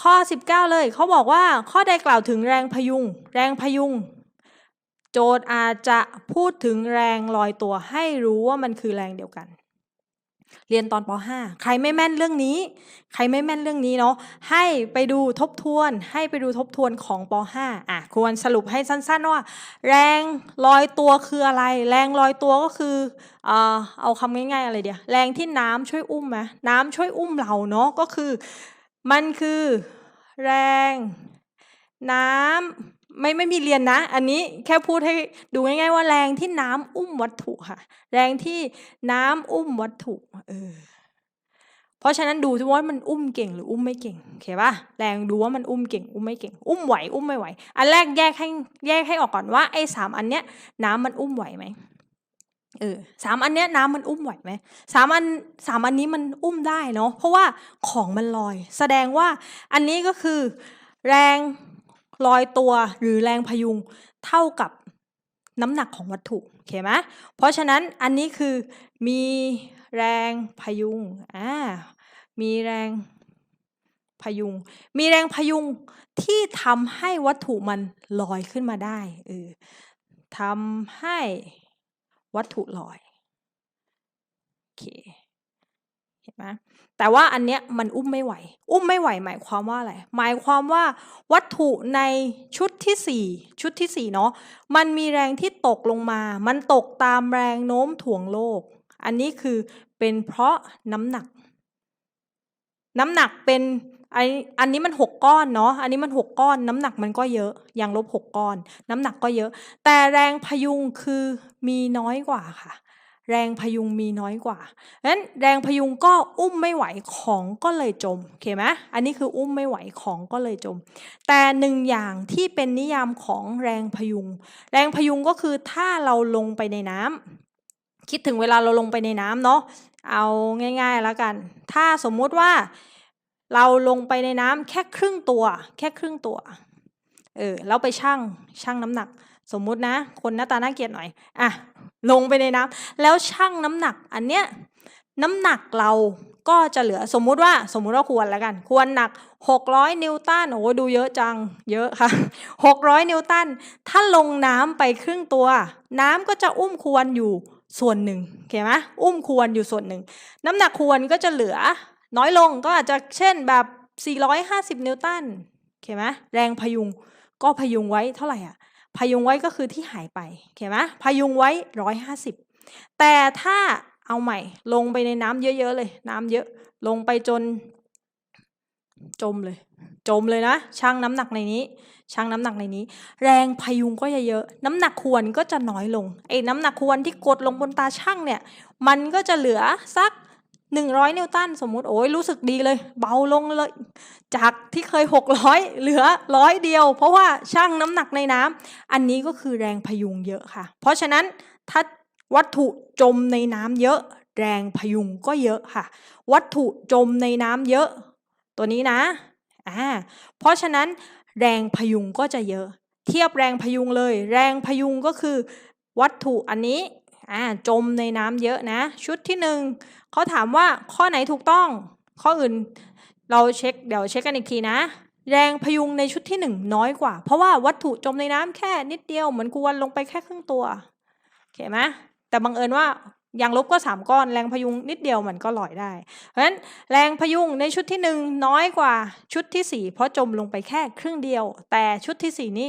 ข้อ 19 เลย เขาบอกว่าข้อใดกล่าวถึงแรงพยุง แรงพยุง โจทย์อาจจะพูดถึงแรงลอยตัวให้รู้ว่ามันคือแรงเดียวกัน เรียนตอนป .5 ใครไม่แม่นเรื่องนี้ ใครไม่แม่นเรื่องนี้เนาะให้ไปดูทบทวน ให้ไปดูทบทวนของป .5 อะควรสรุปให้สั้นๆว่า แรงลอยตัวคืออะไร แรงลอยตัวก็คือเอ่อเอาคำง่ายๆอะไรเดียวแรงที่น้ำช่วยอุ้มไหมน้ำช่วยอุ้มเราเนาะก็คือ มันคือ แรง น้ำ ไม่ไม่มีเรียนนะ อันนี้แค่พูดให้ดูง่าย ๆ ว่าแรงที่น้ำอุ้มวัตถุค่ะ แรงที่น้ำอุ้มวัตถุเออเพราะฉะนั้นดูที่ว่ามันอุ้มเก่งหรืออุ้มไม่เก่งโอเคป่ะแรงดูว่ามันอุ้มเก่ง อุ้มไม่เก่ง อุ้มไหวอุ้มไม่ไหว อันแรกแยกให้แยกให้ออกก่อนว่าไอ้สามอันเนี้ยน้ำมันอุ้มไหวไหมเออสามอันเนี้ยน้ำมันอุ้มไหวไหมสามอันสามอันนี้มันอุ้มได้เนาะเพราะว่าของมันลอย แสดงว่าอันนี้ก็คือ แรง ลอยตัวหรือแรงพยุงเท่ากับน้ำหนักของวัตถุโอเคไหมเพราะฉะนั้นอันนี้คือมีแรงพยุงอ่ามีแรงพยุง มีแรงพยุงที่ทำให้วัตถุมันลอยขึ้นมาได้เออทำให้วัตถุลอยโอเค นไหมแต่ว่าอันเนี้ยมันอุ้มไม่ไหว อุ้มไม่ไหวหมายความว่าอะไร หมายความว่าวัตถุในชุดที่สี่ชุดที่สี่เนาะ มันมีแรงที่ตกลงมา มันตกตามแรงโน้มถ่วงโลก อันนี้คือเป็นเพราะน้ำหนัก น้ำหนักเป็นไออันนี้มันหกก้อนเนาะ อันนี้มันหกก้อน น้ำหนักมันก็เยอะยังลบหกก้อน น้ำหนักก็เยอะ แต่แรงพยุงคือมีน้อยกว่าค่ะ แรงพยุงมีน้อยกว่าเพราะนั้นแรงพยุงก็อุ้มไม่ไหวของก็เลยจมโอเคไหมอันนี้คืออุ้มไม่ไหวของก็เลยจม แต่หนึ่งอย่างที่เป็นนิยามของแรงพยุง แรงพยุงก็คือถ้าเราลงไปในน้ำคิดถึงเวลาเราลงไปในน้ำเนาะเอาง่าย ๆแล้วกัน ถ้าสมมุติว่าเราลงไปในน้ำแค่ครึ่งตัว แค่ครึ่งตัวเออแล้วไปชั่งชั่งน้ำหนัก สมมุตินะ คนหน้าตาน่าเกลียดหน่อยอะ ลงไปในน้ำแล้วชั่งน้ำหนักอันเนี้ยน้ำหนักเราก็จะเหลือสมมุติว่าสมมุติว่าควรแล้วกัน ควรหนัก 600 นิวตันโอ้ดูเยอะจังเยอะค่ะ 600 นิวตันถ้าลงน้ำไปครึ่งตัว น้ำก็จะอุ้มควรอยู่ส่วนหนึ่งโอเคไหมอุ้มควรอยู่ส่วนหนึ่ง น้ำหนักควรก็จะเหลือ น้อยลงก็อาจจะเช่นแบบ 450 นิวตันโอเคไหมแรงพยุงก็พยุงไว้เท่าไหร่อะ พยุงไว้ก็คือที่หายไปโอเคไหมพยุงไว้150แต่ถ้าเอาใหม่ลงไปในน้ำเยอะๆเลย น้ำเยอะลงไปจน จมเลย จมเลยนะชั่งน้ำหนักในนี้ชั่งน้ำหนักในนี้ แรงพยุงก็จะเยอะน้ำหนักควรก็จะน้อยลงไอ้น้ำหนักควรที่กดลงบนตาช่างเนี่ย มันก็จะเหลือสัก 100 นิวตันสมมุติโอ้ยรู้สึกดีเลย เบาลงเลย จากที่เคย 600 เหลือร้อยเดียว เพราะว่าชั่งน้ำหนักในน้ำอันนี้ก็คือแรงพยุงเยอะค่ะ เพราะฉะนั้นถ้าวัตถุจมในน้ำเยอะ แรงพยุงก็เยอะค่ะ วัตถุจมในน้ำเยอะ ตัวนี้นะอ่าเพราะฉะนั้นแรงพยุงก็จะเยอะ เทียบแรงพยุงเลย แรงพยุงก็คือ วัตถุอันนี้ อ่าจมในน้ำเยอะนะ ชุดที่หนึ่งเขาถามว่าข้อไหนถูกต้อง ข้ออื่นเราเช็คเดี๋ยวเช็คกันอีกทีนะ แรงพยุงในชุดที่หนึ่งน้อยกว่า เพราะว่าวัตถุจมในน้ำแค่นิดเดียวเหมือนกวนลงไปแค่ครึ่งตัวเข้าไหมแต่บังเอิญว่า ยางลบก็สามก้อน แรงพยุงนิดเดียวมันก็ลอยได้ เพราะฉะนั้นแรงพยุงในชุดที่หนึ่งน้อยกว่าชุดที่สี่เพราะจมลงไปแค่ครึ่งเดียว แต่ชุดที่สี่นี้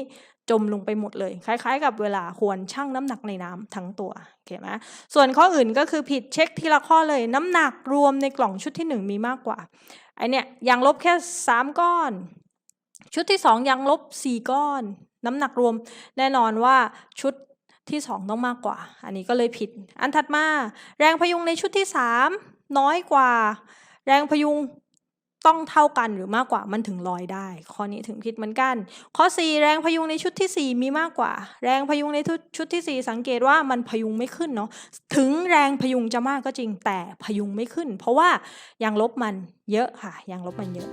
จมลงไปหมดเลย คล้าย ๆ กับเวลาควรชั่งน้ำหนักในน้ำทั้งตัวโอเคไหมส่วนข้ออื่นก็คือผิดเช็คทีละข้อเลย น้ำหนักรวมในกล่องชุดที่หนึ่งมีมากกว่าไอเนี้ยยางลบแค่สามก้อน ชุดที่สองยางลบสี่ก้อน น้ำหนักรวมแน่นอนว่าชุด ที่สองต้องมากกว่า อันนี้ก็เลยผิด อันถัดมา แรงพยุงในชุดที่สามน้อยกว่า แรงพยุงต้องเท่ากันหรือมากกว่ามันถึงลอยได้ ข้อนี้ถึงผิดเหมือนกัน ข้อ 4 แรงพยุงในชุดทีสี่ 4 มีมากกว่า แรงพยุงในชุดที่ 4 สังเกตว่ามันพยุงไม่ขึ้นเนาะถึงแรงพยุงจะมากก็จริงแต่พยุงไม่ขึ้น เพราะว่ายางลบมันเยอะค่ะยางลบมันเยอะ